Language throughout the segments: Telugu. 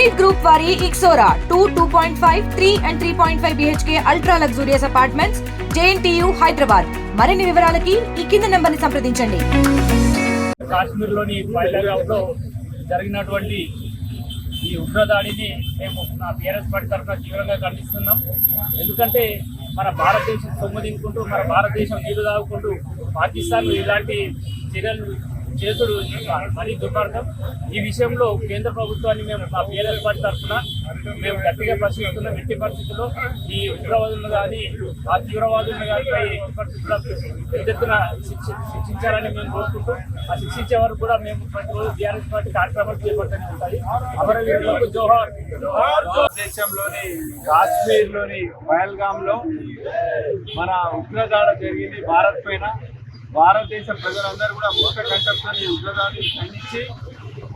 ప్రణీత్ గ్రూప్ వారి Ixora two two point five three and three point five BHK ultra luxurious apartments JNTU Hyderabad మరిన్ని వివరాలకి ఈ కింద నెంబర్ని సంప్రదించండి. కాశ్మీర్లోని పైలగాంలో జరిగినటువంటి ఈ ఉగ్రదాడిని మేము నా బీఆర్ఎస్ పార్టీ తరఫున తీవ్రంగా ఖండిస్తున్నాం. ఎందుకంటే మన భారతదేశం సొమ్ము మన భారతదేశం నీళ్ళు తాగుకుంటూ పాకిస్తాన్ ఇలాంటి చర్యలు చేతుడు మరీ దుర్మార్గం. ఈ విషయంలో కేంద్ర ప్రభుత్వాన్ని మేము మా పిఎల్ఎల్ పార్టీ తరఫున మేము గట్టిగా ప్రశ్నిస్తున్నాం ఎట్టి పరిస్థితుల్లో. ఈ ఉగ్రవాదులను కానీ ఆ తీవ్రవాదులను కానీ పై ఎట్టి పరిస్థితుల్లో పెద్ద ఎత్తున శిక్ష- శిక్షించాలని మేము కోరుకుంటూ ఆ శిక్షించే వరకు కూడా మేము ప్రతిరోజు టీఆర్ఎస్ పార్టీ కార్యక్రమాలు చేపట్టనే ఉంటాయి. అమరవీరులకు జోహార్. దేశంలోని కాశ్మీర్లోని పహల్గామ్లో మన ఉగ్రదాడ జరిగింది భారత్ పైన. భారతదేశ ప్రజలందరూ కూడా ముఖ్య కంఠంతో ఈ ఖండించి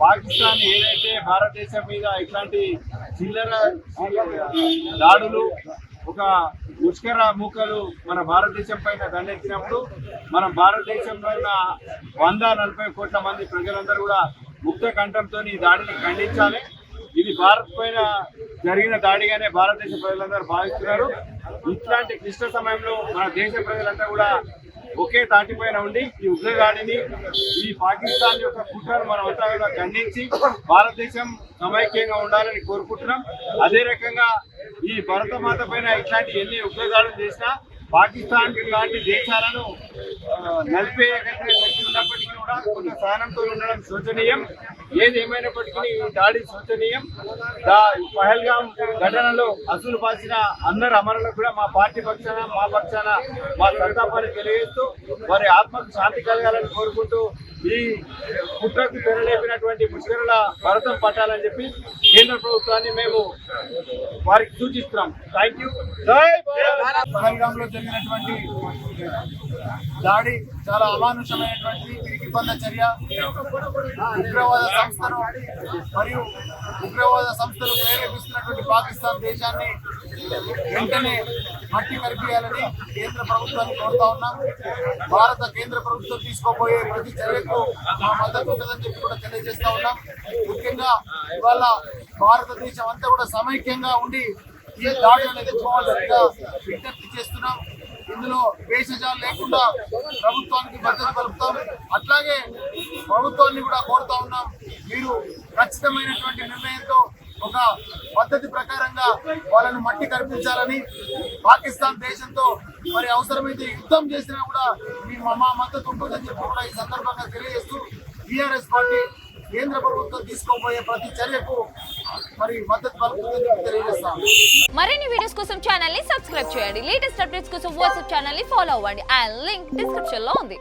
పాకిస్తాన్ ఏదైతే భారతదేశం మీద ఇట్లాంటి చిల్లర దాడులు ఒక ముష్కర మూకలు మన భారతదేశం పైన దండెత్తినప్పుడు మనం భారతదేశంలో ఉన్న వంద నలభై కోట్ల మంది ప్రజలందరూ కూడా ముక్త కంఠంతో ఈ దాడిని ఖండించాలి. ఇది భారత్ పైన జరిగిన దాడిగానే భారతదేశ ప్రజలందరూ భావిస్తున్నారు. ఇట్లాంటి క్లిష్ట సమయంలో మన దేశ ప్రజలంతా కూడా ఒకే తాటిపైన ఉండి ఈ ఉగ్రదాడిని ఈ పాకిస్తాన్ యొక్క కుట్రను మనం అంతా కూడా ఖండించి భారతదేశం సమైక్యంగా ఉండాలని కోరుకుంటున్నాం. అదే రకంగా ఈ భరతమాత పైన ఇట్లాంటి ఎన్ని ఉగ్రదాడులు చేసినా పాకిస్తాన్ లాంటి దేశాలను ఆ, నలిపే శక్తి ఉన్నప్పటికీ ఉన్న సహనంతో ఉండడం శోచనీయం. ఏది ఏమైనప్పటికీ ఈ దాడి శోచనీయం. దా పహల్గాం ఘటనలో అసలు పాల్చిన అందరు అమరులకు కూడా మా పార్టీ పక్షాన మా పక్షాన మా సంతాపాన్ని తెలియజేస్తూ వారి ఆత్మకు శాంతి కలగాలని కోరుకుంటూ ఈ కుట్రకు తెరలేపినటువంటి ముష్కరుల భరతం పట్టాలని చెప్పి కేంద్ర ప్రభుత్వాన్ని మేము వారికి సూచిస్తున్నాం. థ్యాంక్ యూ పహల్గాంలో జరిగినటువంటి దాడి చాలా అమానుషమైనటువంటి పిరికిపంద చర్య. ఉగ్రవాద సంస్థను మరియు ఉగ్రవాద సంస్థలు ప్రేరేపిస్తున్నటువంటి పాకిస్తాన్ దేశాన్ని వెంటనే మట్టి కరిపియాలని కేంద్ర ప్రభుత్వాన్ని కోరుతా ఉన్నాం. భారత కేంద్ర ప్రభుత్వం తీసుకోబోయే ప్రతి చర్యకు మా మద్దతు ఉంటుందని చెప్పి కూడా తెలియజేస్తా ఉన్నాం. ముఖ్యంగా ఇవాళ భారతదేశం అంతా కూడా సమైక్యంగా ఉండి ఈ దాడులను ఎదుర్కోవాల్సిందిగా విజ్ఞప్తి చేస్తున్నాం. ఇందులో వేషజాలు లేకుండా ప్రభుత్వానికి భద్రత కలుపుతాం అట్లాగే ప్రభుత్వాన్ని కూడా కోరుతా ఉన్నాం. మీరు ఖచ్చితమైనటువంటి నిర్ణయంతో ఒక పద్ధతి ప్రకారంగా వాళ్ళను మట్టి కనిపించాలని పాకిస్తాన్ దేశంతో మరి అవసరమైతే యుద్ధం చేసినా కూడా మీ మా మద్దతు ఉంటుందని చెప్పి కూడా ఈ సందర్భంగా తెలియజేస్తూ టీఆర్ఎస్ పార్టీ కేంద్ర ప్రభుత్వం తీసుకోబోయే ప్రతి చర్యకు మరి మద్దతు పలుకుతుందని తెలియజేస్తాం మరిన్ని వీడియోస్ కోసం ఛానల్ని సబ్స్క్రైబ్ చేయండి. లేటెస్ట్ అప్డేట్స్ కోసం వాట్సాప్ ఛానల్ని ఫాలో అవ్వండి. అండ్ లింక్ డిస్క్రిప్షన్లో ఉంది.